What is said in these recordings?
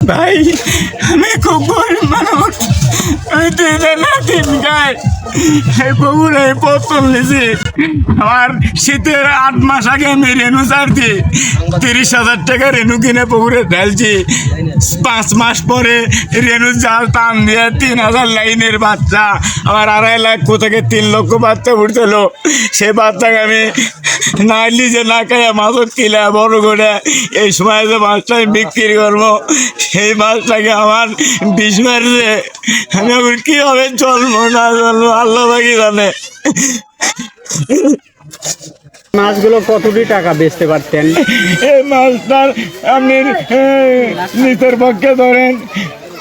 ভাই আমি খুব গরিব মানুষ আমি তিনটা না তিন গায়ে এই প্রথম নিছি আমার শীতের আট মাস আগে আমি রেনু ছাড়ছি তিরিশ হাজার টাকা রেনু কিনে পুকুরে ঢালছি পাঁচ মাস পরে রেনু জাল টান দিয়ে তিন হাজার লাইনের বাচ্চা আমার আড়াই লাখ থেকে তিন লক্ষ বাচ্চা উঠছিল সেই বাচ্চাকে আমি না নিজে না খাইয়া মাছত কিলা বড় করে এই সময় যে মাছটা আমি বিক্রি করব সেই মাছটাকে আমার বিষ মারছে। আমি এখন কীভাবে চলবো না চলবো আল্লাহ বাকি জানে। মাছগুলো কতটি টাকা বেচতে পারতেন? এই মাছটার আপনি নিচের পক্ষে ধরেন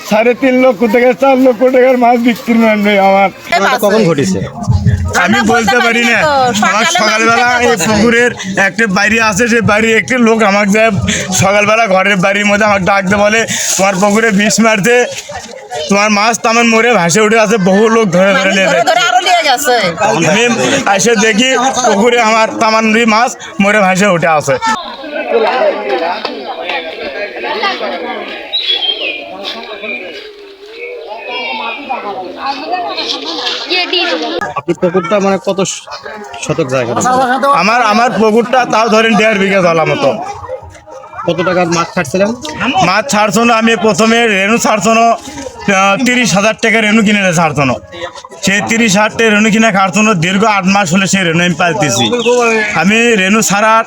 সাড়ে তিন লক্ষ থেকে চার লক্ষ টাকার মাছ বিক্রি করবে আমার। কখন ঘটেছে? আমি বলতে পারি না। আমার সকালবেলা এই পুকুরের একটা বাড়ি আছে সেই বাড়ি একটি লোক আমাকে সকালবেলা ঘরের বাড়ির মধ্যে আমাকে ডাকতে বলে তোমার পুকুরে বিষ মারতে। তোমার মাছ তেমন মরে ভাসে উঠে আছে বহু লোক ধরে ধরে নিয়ে আমি এসে দেখি পুকুরে আমার তামান্ডি মাছ মরে ভাসে উঠে আছে। আপনি পুকুরটা মানে কত শতক জায়গা? আমার আমার পুকুরটা তাও ধরেন দেড় বিঘা জলা মতো। কত টাকার মাছ ছাড়ছিলেন? মাছ ছাড়ছো না আমি প্রথমে রেনু ছাড়ছো না তিরিশ হাজার টাকা রেনু কিনে ছাড়ছো না সেই তিরিশ হাজার টাকা রেনু কিনে খাড়ছো না দীর্ঘ আট মাস হলে সেই রেনু আমি পালতেছি। আমি রেনু ছাড়ার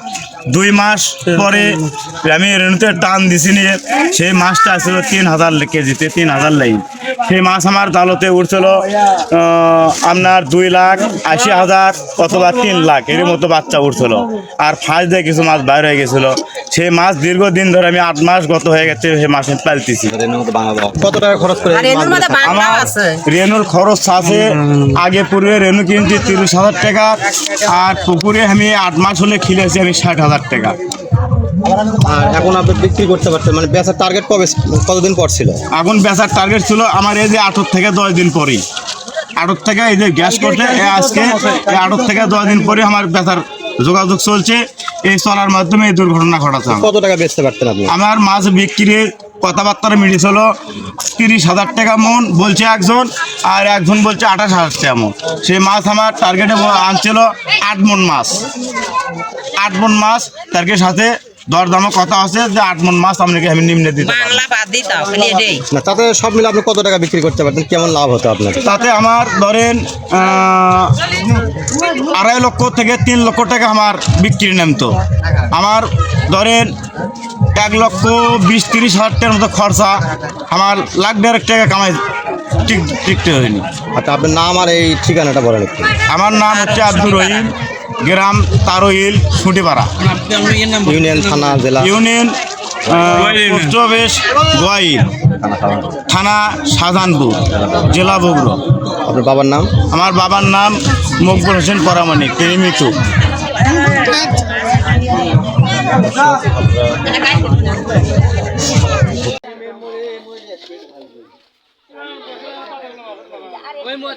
দুই মাস পরে আমি রেনুতে টান দিছি নিয়ে সেই মাছটা ছিল তিন হাজার কেজিতে তিন হাজার লাইন সেই মাছ আমার জালতে উঠছিল আপনার দুই লাখ আশি হাজার অথবা তিন লাখ এর মতো বাচ্চা উঠছিল। আর ফাঁস দিয়ে কিছু মাছ বাইরে হয়ে গেছিল। সেই মাছ দীর্ঘদিন ধরে আমি আট মাস গত হয়ে গেছে সেই মাছ আমি পালতেছি। কত টাকা খরচ করে আমার রেনুর খরচ আছে আগে পূর্বে রেণু কিনছি তিরিশ হাজার টাকা আর পুকুরে আমি আট মাস হলে খিলেছি আমি ষাট হাজার টাকা। আর এখন আপনি বিক্রি করতে পারছেন মানে বেচার টার্গেট কবে কতদিন পর ছিল? এখন বেচার টার্গেট ছিল আমার এই যে আটক থেকে দশ দিন পরেই। আটক থেকে এই যে গ্যাস করলে আজকে এই আটক থেকে দশ দিন পরে আমার বেচার যোগাযোগ চলছে। এই চলার মাধ্যমে এই দুর্ঘটনা ঘটাচ্ছে। কত টাকা বেচতে পারতেন আপনি? আমার মাছ বিক্রির কথাবার্তা মিলেছিল তিরিশ হাজার টাকা মন বলছে একজন আর একজন বলছে আঠাশ হাজার টাকা মন। সেই মাছ আমার টার্গেটে আনছিল আট মন মাছ। আট মন মাছ টার্গেট সাথে দরদামও কথা আছে যে আট মন মাছ আপনাকে আমি নিম্নে দিতে না তাতে সব মিলে আপনি কত টাকা বিক্রি করতে পারতেন? কেমন লাভ হতো আপনার? তাতে আমার ধরেন আড়াই লক্ষ থেকে তিন লক্ষ টাকা আমার বিক্রি নামতো। আমার ধরেন এক লক্ষ বিশ তিরিশ হাজার টাকার মতো খরচা। আমার লাখ দেড়েক টাকা কামাই ঠিক টিকতে হয়নি। আচ্ছা আপনার নাম আর এই ঠিকানাটা বলেন একটু। আমার নাম হচ্ছে আব্দুর রহিম গ্রাম তারোইল সুটিপাড়া। ইউনিয়ন থানা জেলা? Union post office Goail. থানা শাহজাহানপুর জেলা বগুড়া। আপনার বাবার নাম? আমার বাবার নাম মকবুল হোসেন পরামানিক তিনি মৃত্যু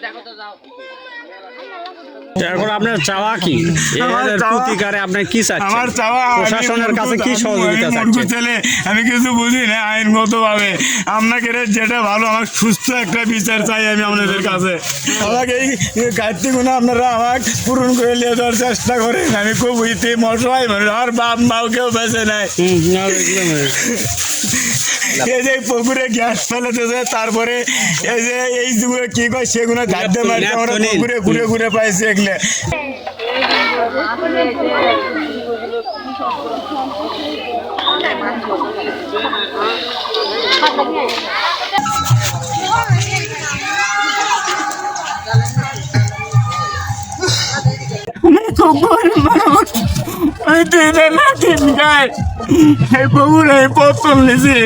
দেখো তো যাও এখন আপনার চাওয়া কি? প্রতিকারে আপনি কি চাচ্ছেন? আমার চাওয়া প্রশাসনের কাছে কি সহযোগিতা চাচ্ছেন? ছেলে আমি কিছু বুঝি না আইনগত ভাবে আপনাকে যেটা ভালো আমার সুস্থ একটা বিচার চাই আমি আপনাদের কাছে। আমাকে এই আপনারা আমাকে পূরণ করে নিয়ে যাওয়ার চেষ্টা করেন। আমি খুব ইতি মশাই মানুষ আমার বাপ মাও কেউ বেঁচে নাই। এই যে পুকুরে গ্যাস ফেলেতেছে তারপরে এই যে এই যেগুলো কি কয় সেগুলো গাদ্দে মারতে আমরা পুকুরে ঘুরে ঘুরে পাইছি এগুলো। আমি খুব গরিব মানুষ আমি তিন না তিন এই প্রথম নিছি।